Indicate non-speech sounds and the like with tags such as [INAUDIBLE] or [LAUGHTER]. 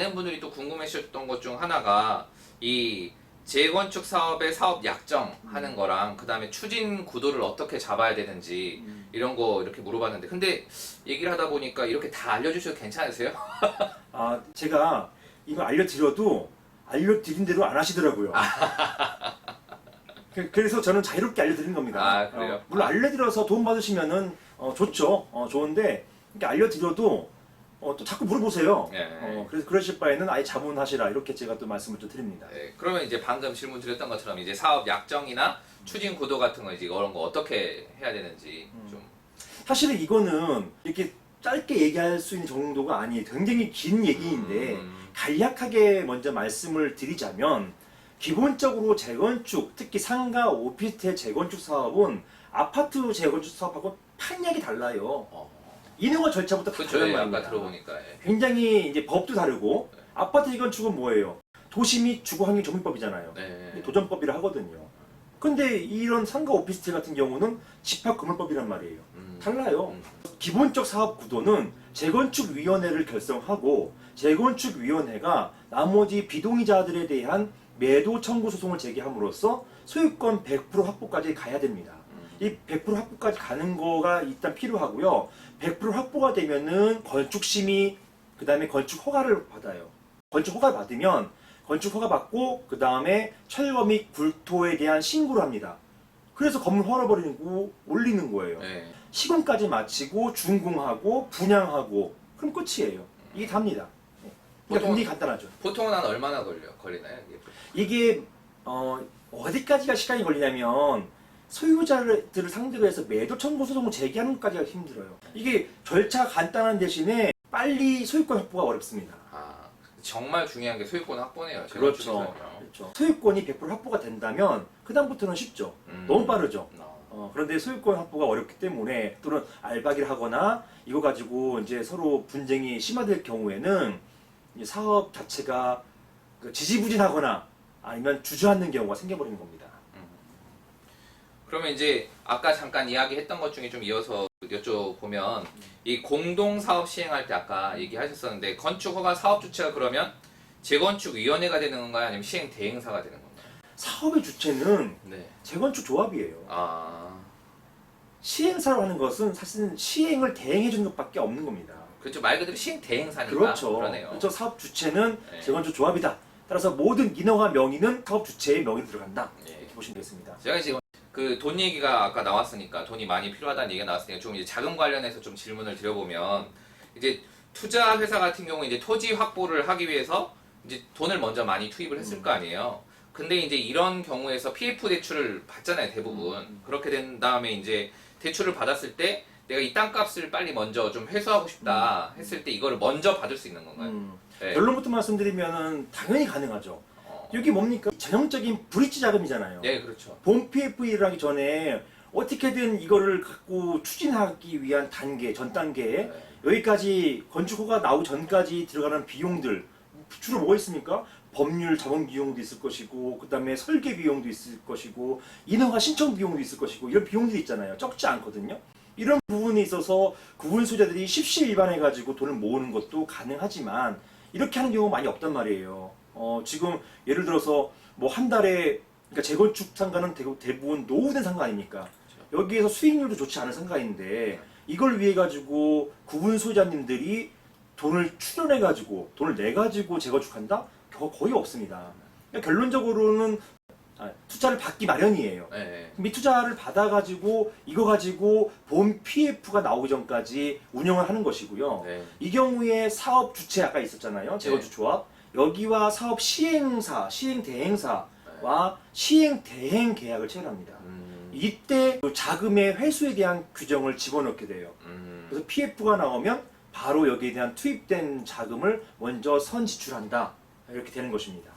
많은 분들이 또 궁금해하셨던 것 중 하나가 이 재건축 사업의 사업 약정하는 거랑 그 다음에 추진 구도를 어떻게 잡아야 되는지 이런 거 이렇게 물어봤는데 근데 얘기를 하다 보니까 이렇게 다 알려주셔도 괜찮으세요? [LAUGHS] 아 제가 이거 알려드려도 알려드린 대로 안 하시더라고요. 그- 그래서 저는 자유롭게 알려드린 겁니다. 아, 그래요? 어, 물론 알려드려서 도움 받으시면은 어, 좋죠. 어, 좋은데 이렇게 알려드려도 어, 또 자꾸 물어보세요. 예. 어, 그래서 그러실 바에는 아예 자문하시라 이렇게 제가 또 말씀을 좀 드립니다. 네, 그러면 이제 방금 질문 드렸던 것처럼 이제 사업 약정이나 추진 구도 같은 거 이제 이런 거 어떻게 해야 되는지 좀 사실은 이거는 이렇게 짧게 얘기할 수 있는 정도가 아니에요. 굉장히 긴 얘기인데 음, 간략하게 먼저 말씀을 드리자면 기본적으로 재건축, 특히 상가 오피스텔 재건축 사업은 아파트 재건축 사업하고 판약이 달라요. 어, 인허가 절차부터 다 그렇죠. 다른 예, 말입니다. 아까 들어보니까 예. 굉장히 이제 법도 다르고 아파트 재건축은 뭐예요? 도시 및 주거 환경 정비법이잖아요. 네. 도전법이라 하거든요. 근데 이런 상가 오피스텔 같은 경우는 집합 건물법이란 말이에요. 음, 달라요. 음, 기본적 사업 구도는 재건축 위원회를 결성하고 재건축 위원회가 나머지 비동의자들에 대한 매도 청구 소송을 제기함으로써 소유권 100% 확보까지 가야 됩니다. 음. 이100% 확보까지 가는 거가 일단 필요하고요. 100% 확보가 되면은 건축 심의 그 다음에 건축 허가를 받아요. 건축 허가 받으면 건축 허가 받고 그 다음에 철거 및 굴토에 대한 신고를 합니다. 그래서 건물 헐어버리고 올리는 거예요. 네. 시공까지 마치고 준공하고 분양하고 그럼 끝이에요. 이게 답니다. 네. 그러니까 보통- 굉장히 간단하죠. 보통은 한 얼마나 걸려 걸리나요? 이게? 이게 어, 어디까지가 시간이 걸리냐면 소유자들을 상대로 해서 매도 청구 소송을 제기하는 것까지가 힘들어요. 이게 절차가 간단한 대신에 빨리 소유권 확보가 어렵습니다. 아 정말 중요한 게 소유권 확보네요. 그렇죠. 그렇죠. 소유권이 100% 확보가 된다면 그 다음부터는 쉽죠. 음. 너무 빠르죠. 어. 어, 그런데 소유권 확보가 어렵기 때문에 또는 알박이를 하거나 이거 가지고 이제 서로 분쟁이 심화될 경우에는 이 사업 자체가 그 지지부진하거나 아니면 주저앉는 경우가 생겨버리는 겁니다. 그러면 이제 아까 잠깐 이야기했던 것 중에 좀 이어서 여쭤보면 이 공동 사업 시행할 때 아까 얘기하셨었는데 건축 허가 사업 주체가 그러면 재건축 위원회가 되는 건가요? 아니면 시행 대행사가 되는 건가요? 사업의 주체는 네. 재건축 조합이에요. 아 시행사로 하는 것은 사실은 시행을 대행해 주는 것밖에 없는 겁니다. 그렇죠 말 그대로 시행 대행사니까 그렇죠. 그러네요. 그렇죠. 사업 주체는 네. 재건축 조합이다. 따라서 모든 인허가 명의는 사업 주체의 명의 들어간다. 예. 이렇게 보시면 되겠습니다. 제가 지금 그 돈 얘기가 아까 나왔으니까 돈이 많이 필요하다는 얘기가 나왔으니까 좀 이제 자금 관련해서 좀 질문을 드려보면 이제 투자 회사 같은 경우 이제 토지 확보를 하기 위해서 이제 돈을 먼저 많이 투입을 했을 거 아니에요. 근데 이제 이런 경우에서 PF 대출을 받잖아요 대부분 그렇게 된 다음에 이제 대출을 받았을 때 내가 이 땅값을 빨리 먼저 좀 회수하고 싶다 했을 때 이거를 먼저 받을 수 있는 건가요? 음, 네. 결론부터 말씀드리면 당연히 가능하죠. 어. 여기 뭡니까? 전형적인 브릿지 자금이잖아요. 네 그렇죠. 본 PF를 하기 전에 어떻게든 이거를 갖고 추진하기 위한 단계, 전 단계에 네. 여기까지 건축허가 나오기 전까지 들어가는 비용들 주로 뭐가 있습니까? 법률 자본 비용도 있을 것이고 그다음에 설계 비용도 있을 것이고 인허가 신청 비용도 있을 것이고 이런 비용들이 있잖아요. 적지 않거든요. 이런 부분에 있어서 구분 소유자들이 십시일반해 가지고 돈을 모으는 것도 가능하지만 이렇게 하는 경우가 많이 없단 말이에요. 어, 지금 예를 들어서 뭐 한 달에 그러니까 재건축 상가는 대부- 대부분 노후된 상가 아닙니까? 여기에서 수익률도 좋지 않은 상가인데 이걸 위해 가지고 구분 소유자님들이 돈을 출연해 가지고 돈을 내 가지고 재건축한다? 거- 거의 없습니다. 그러니까 결론적으로는 아, 투자를 받기 마련이에요. 네. 미투자를 받아가지고 이거 가지고 본 PF가 나오기 전까지 운영을 하는 것이고요. 네. 이 경우에 사업 주체 아까 있었잖아요. 재건축 조합. 여기와 사업 시행사, 시행 대행사와 시행 대행 계약을 체결합니다. 음, 이때 그 자금의 회수에 대한 규정을 집어넣게 돼요. 음. 그래서 PF가 나오면 바로 여기에 대한 투입된 자금을 먼저 선 지출한다. 이렇게 되는 것입니다.